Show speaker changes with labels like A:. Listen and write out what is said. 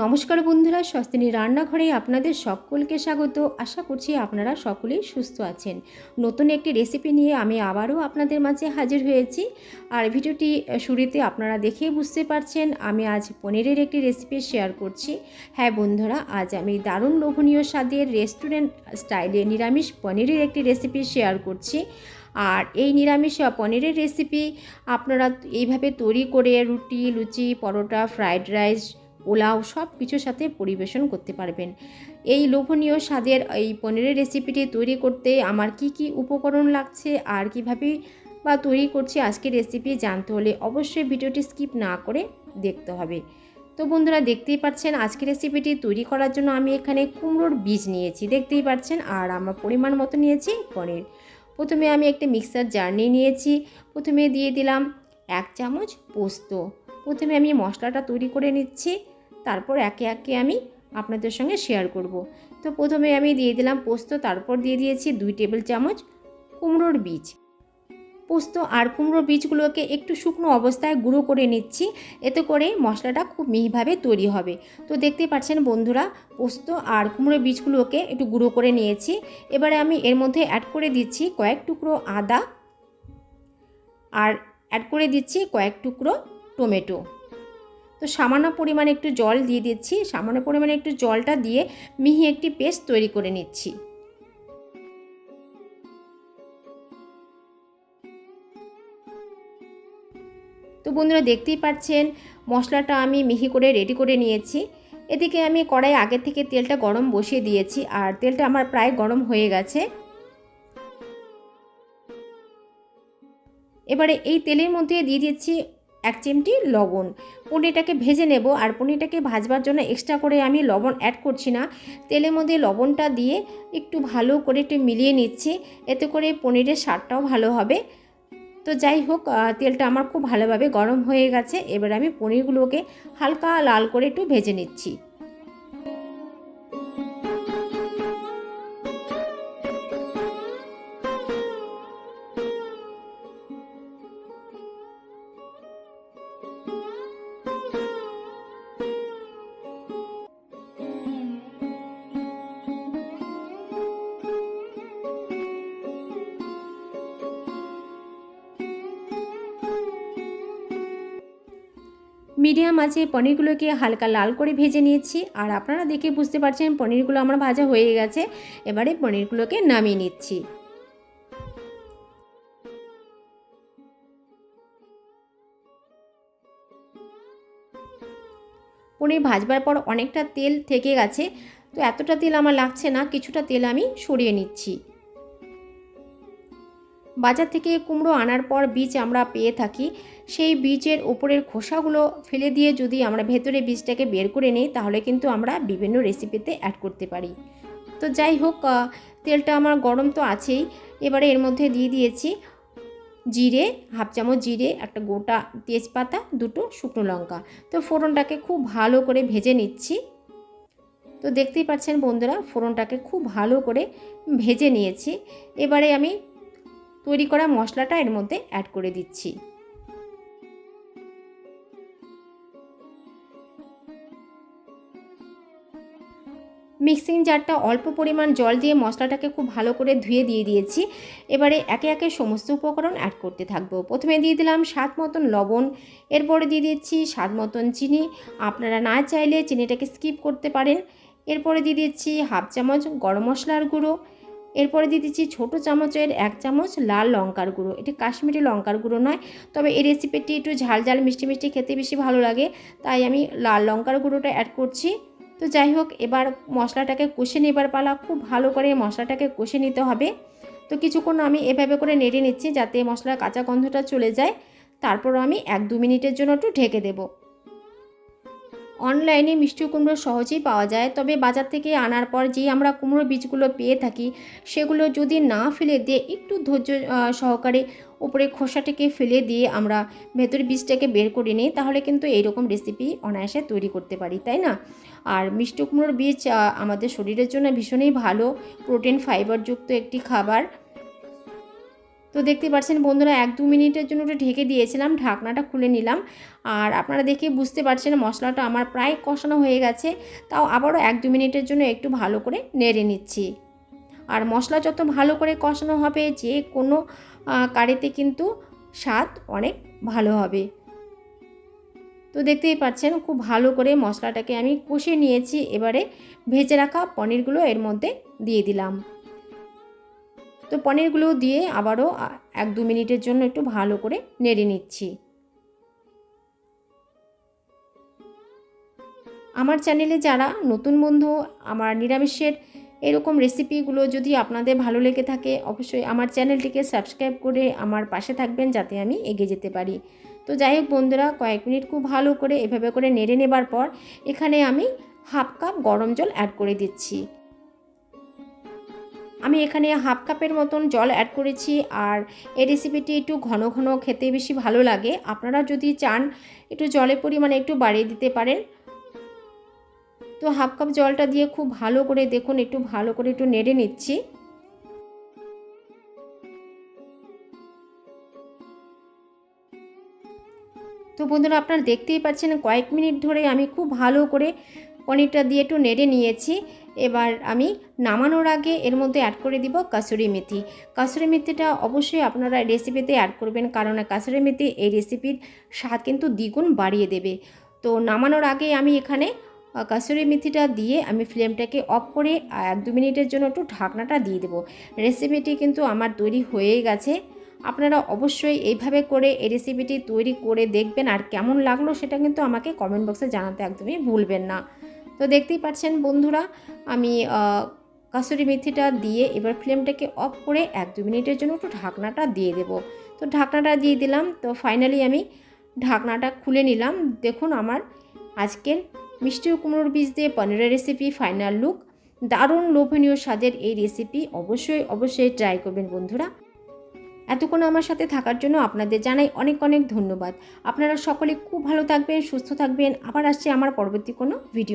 A: নমস্কার বন্ধুরা, স্বস্তিনী রান্নাঘরে আপনাদের সকলকে স্বাগত। আশা করছি আপনারা সকলেই সুস্থ আছেন। নতুন একটি রেসিপি নিয়ে আমি আবারও আপনাদের মাঝে হাজির হয়েছি। আর ভিডিওটি শুরুতে আপনারা দেখে বুঝতে পারছেন, আমি আজ পনিরের একটি রেসিপি শেয়ার করছি। হ্যাঁ বন্ধুরা, আজ আমি দারুণ লোভনীয় স্বাদের রেস্টুরেন্ট স্টাইলে নিরামিষ পনিরের একটি রেসিপি শেয়ার করছি। আর এই নিরামিষ পনিরের রেসিপি আপনারা এইভাবে তৈরি করে রুটি, লুচি, পরোটা ফ্রাইড রাইস পোলাও সব কিছুর সাথে পরিবেশন করতে পারবেন। এই লোভনীয় স্বাদের এই পনিরের রেসিপিটি তৈরি করতে আমার কি কি উপকরণ লাগছে, আর কীভাবে বা তৈরি করছি আজকের রেসিপি জানতে হলে অবশ্যই ভিডিওটি স্কিপ না করে দেখতে হবে। তো বন্ধুরা দেখতেই পাচ্ছেন আজকের রেসিপিটি তৈরি করার জন্য আমি এখানে কুমড়োর বীজ নিয়েছি, দেখতেই পাচ্ছেন, আর আমার পরিমাণ মতো নিয়েছি পনির। প্রথমে আমি একটা মিক্সার জার নিয়ে নিয়েছি, প্রথমে দিয়ে দিলাম এক চামচ পোস্ত। প্রথমে আমি মশলাটা তৈরি করে নিচ্ছি তারপর একে একে আমি আপনাদের সঙ্গে শেয়ার করব। তো প্রথমে আমি দিয়ে দিলাম পোস্ত, তারপর দিয়ে দিয়েছি দুই টেবিল চামচ কুমড়োর বীজ। পোস্ত আর কুমড়োর বীজগুলোকে একটু শুকনো অবস্থায় গুঁড়ো করে নিচ্ছি, এতে করে মশলাটা খুব মিহিভাবে তৈরি হবে। তো দেখতে পাচ্ছেন বন্ধুরা, পোস্ত আর কুমড়োর বীজগুলোকে একটু গুঁড়ো করে নিয়েছি। এবারে আমি এর মধ্যে অ্যাড করে দিচ্ছি কয়েক টুকরো আদা আর অ্যাড করে দিচ্ছি কয়েক টুকরো টমেটো। তো সামান্য পরিমাণে একটু জল দিয়ে দিচ্ছি। সামান্য পরিমাণে একটু জলটা দিয়ে মিহি একটি পেস্ট তৈরি করে নিচ্ছি। তো বন্ধুরা দেখতেই পাচ্ছেন, মশলাটা আমি মিহি করে রেডি করে নিয়েছি। এদিকে আমি কড়াই আগে থেকে তেলটা গরম বসিয়ে দিয়েছি আর তেলটা আমার প্রায় গরম হয়ে গেছে। এবারে এই তেলের মধ্যে দিয়ে দিচ্ছি এক চিমটি লবণ। পনিরটাকে ভেজে নেব আর পনিরটাকে ভাজবার জন্য এক্সট্রা করে আমি লবণ অ্যাড করছি না। তেলের মধ্যে লবণটা দিয়ে একটু ভালো করে একটু মিলিয়ে নিচ্ছি। এতে করে পনিরের স্বাদটাও ভালো হবে। তো যাই হোক তেলটা আমার খুব ভালোভাবে গরম হয়ে গেছে। এবার আমি পনিরগুলোকে হালকা লাল করে একটু ভেজে নিচ্ছি। মিডিয়াম আছে পনিরগুলোকে হালকা লাল করে ভেজে নিয়েছি। আর আপনারা দেখে বুঝতে পারছেন পনিরগুলো আমার ভাজা হয়ে গেছে। এবারে পনিরগুলোকে নামিয়ে নিচ্ছি। পনির ভাজবার পর অনেকটা তেল থেকে গেছে। তো এতটা তেল আমার লাগছে না, কিছুটা তেল আমি সরিয়ে নিচ্ছি। বাজার থেকে কুমড়ো আনার পর বীজ আমরা পেয়ে থাকি। সেই বীজের ওপরের খোসাগুলো ফেলে দিয়ে যদি আমরা ভেতরে বীজটাকে বের করে নিই, তাহলে কিন্তু আমরা বিভিন্ন রেসিপিতে অ্যাড করতে পারি। তো যাই হোক তেলটা আমার গরম তো আছেই। এবারে এর মধ্যে দিয়ে দিয়েছি জিরে, হাফ চামচ জিরে, একটা গোটা তেজপাতা, দুটো শুকনো লঙ্কা। তো ফোড়নটাকে খুব ভালো করে ভেজে নিচ্ছি। তো দেখতেই পাচ্ছেন বন্ধুরা, ফোড়নটাকে খুব ভালো করে ভেজে নিয়েছি। এবারে আমি তৈরি করা মশলাটা এর মধ্যে অ্যাড করে দিচ্ছি। মিক্সিং জারটা অল্প পরিমাণ জল দিয়ে মশলাটাকে খুব ভালো করে ধুয়ে দিয়ে দিয়েছি। এবারে একে একে সমস্ত উপকরণ অ্যাড করতে থাকব। প্রথমে দিয়ে দিলাম স্বাদ মতন লবণ, এরপরে দিয়ে দিচ্ছি স্বাদ মতন চিনি। আপনারা না চাইলে চিনিটাকে স্কিপ করতে পারেন। এরপরে দিয়ে দিচ্ছি হাফ চামচ গরম মশলার গুঁড়ো। এরপরে দিয়ে দিচ্ছি ছোটো চামচের এক চামচ লাল লঙ্কার গুঁড়ো। এটি কাশ্মীরি লঙ্কার গুঁড়ো নয়, তবে এই রেসিপিটি একটু ঝাল ঝাল, মিষ্টি মিষ্টি খেতে বেশি ভালো লাগে, তাই আমি লাল লঙ্কার গুঁড়োটা অ্যাড করছি। তো যাই হোক, এবার মশলাটাকে কষে নেবার পালা, খুব ভালো করে মশলাটাকে কষে নিতে হবে। তো কিছুক্ষণ আমি এভাবে করে নেড়ে নিচ্ছি যাতে মশলার কাঁচা গন্ধটা চলে যায়। তারপর আমি এক দু মিনিটের জন্য একটু ঢেকে দেবো। অনলাইনে মিষ্টি কুমড়ো সহজেই পাওয়া যায়। তবে বাজার থেকে আনার পর যেই আমরা কুমড়ো বীজগুলো পেয়ে থাকি, সেগুলো যদি না ফেলে দিয়ে একটু ধৈর্য সহকারে উপরে খোসাটাকে ফেলে দিয়ে আমরা ভেতরের বীজটাকে বের করে নিই, তাহলে কিন্তু এইরকম রেসিপি অনায়াসে তৈরি করতে পারি, তাই না? আর মিষ্টি কুমড়োর বীজ আমাদের শরীরের জন্য ভীষণই ভালো। প্রোটিন ফাইবারযুক্ত একটি খাবার। তো দেখতে পাচ্ছেন বন্ধুরা, এক দু মিনিটের জন্য ওটা ঢেকে দিয়েছিলাম, ঢাকনাটা খুলে নিলাম। আর আপনারা দেখে বুঝতে পারছেন মশলাটা আমার প্রায় কষানো হয়ে গেছে, তাও আবারও এক দু মিনিটের জন্য একটু ভালো করে নেড়ে নিচ্ছি। আর মশলা যত ভালো করে কষানো হবে, যে কোনো কারিতে কিন্তু স্বাদ অনেক ভালো হবে। তো দেখতেই পাচ্ছেন খুব ভালো করে মশলাটাকে আমি কষে নিয়েছি, এবারে ভেজে রাখা পনিরগুলো এর মধ্যে দিয়ে দিলাম। তো পনিরগুলো দিয়ে আবারও এক দু মিনিটের জন্য একটু ভালো করে নেড়ে নিচ্ছি। আমার চ্যানেলে যারা নতুন বন্ধু, আমার নিরামিষের এরকম রেসিপিগুলো যদি আপনাদের ভালো লেগে থাকে, অবশ্যই আমার চ্যানেলটিকে সাবস্ক্রাইব করে আমার পাশে থাকবেন যাতে আমি এগিয়ে যেতে পারি। তো যাই হোক বন্ধুরা, কয়েক মিনিট খুব ভালো করে এভাবে করে নেড়ে নেবার পর এখানে আমি হাফ কাপ গরম জল অ্যাড করে দিচ্ছি। আমি এখানে হাফ কাপের মতন জল অ্যাড করেছি আর এই রেসিপিটি একটু ঘন ঘন খেতে বেশি ভালো লাগে। আপনারা যদি চান একটু জলের পরিমাণে একটু বাড়িয়ে দিতে পারেন। তো হাফ কাপ জলটা দিয়ে খুব ভালো করে দেখুন, একটু ভালো করে একটু নেড়ে নিচ্ছি। তো বন্ধুরা আপনারা দেখতেই পাচ্ছেন কয়েক মিনিট ধরে আমি খুব ভালো করে পনিরটা দিয়ে একটু নেড়ে নিয়েছি। এবার আমি নামানোর আগে এর মধ্যে অ্যাড করে দিব কাসুরি মেথি। কাসুরি মেথিটা অবশ্যই আপনারা রেসিপিতে অ্যাড করবেন, কারণ কাসুরি মেথি এই রেসিপির স্বাদ কিন্তু দ্বিগুণ বাড়িয়ে দেবে। তো নামানোর আগে আমি এখানে কাসুরি মেথিটা দিয়ে আমি ফ্লেমটাকে অফ করে এক দু মিনিটের জন্য একটু ঢাকনাটা দিয়ে দেবো। রেসিপিটি কিন্তু আমার তৈরি হয়ে গেছে। আপনারা অবশ্যই এইভাবে করে এই রেসিপিটি তৈরি করে দেখবেন আর কেমন লাগল সেটা কিন্তু আমাকে কমেন্ট বক্সে জানাতে একদমই ভুলবেন না। তো দেখতেই পাচ্ছেন বন্ধুরা, আমি কাসুরি মেথিটা দিয়ে এবার ফ্লেমটাকে অফ করে এক দু মিনিটের জন্য একটু ঢাকনাটা দিয়ে দেব। তো ঢাকনাটা দিয়ে দিলাম, তো ফাইনালি আমি ঢাকনাটা খুলে নিলাম। দেখুন আমার আজকের মিষ্টি কুমড়োর বীজ দিয়ে পনিরের রেসিপি ফাইনাল লুক দারুণ লোভনীয় স্বাদের এই রেসিপি অবশ্যই অবশ্যই ট্রাই করবেন বন্ধুরা। এতক্ষণ আমার সাথে থাকার জন্য আপনাদের জানাই অনেক অনেক ধন্যবাদ। আপনারা সকলে খুব ভালো থাকবেন, সুস্থ থাকবেন। আবার আসছে আমার পরবর্তী কোনো ভিডিও